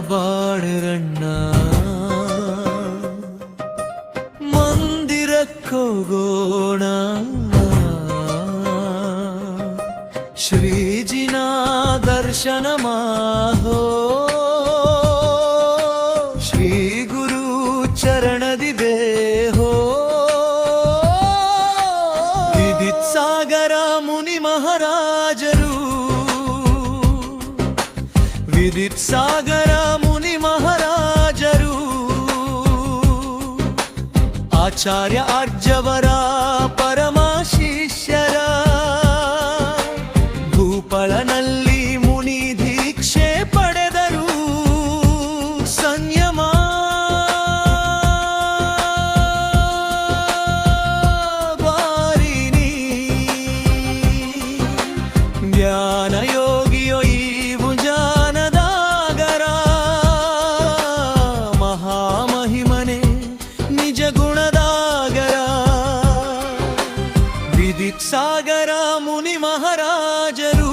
ಬಾಳರಣ್ಣ. ಮಂದಿರಕ್ಕೋಗೋಣ. ಶ್ರೀಜಿನ ದರ್ಶನ ಮಾಹೋ. ಶ್ರೀ ಗುರು ಚರಣದಿ ದೇಹೋ. ವಿದಿತ್ ಸಾಗರ ಮುನಿ ಮಹಾರಾಜರು. ವಿದಿತ್ ಸಾಗರ ಮುನಿ ಮಹಾರಾಜರು ಆಚಾರ್ಯ ಅರ್ಜವರ ಪರಮ ಶಿಷ್ಯರ ಭೂಪಳನಲ್ಲಿ ಮುನಿ ದೀಕ್ಷೆ ಪಡೆದರು ಸಂಯಮ ಬಾರಿನಿ ಜ್ಞಾನ విదిత్సాగరాముని మహారాజరు.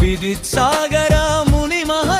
విదిత్సాగరాముని మహారాజరు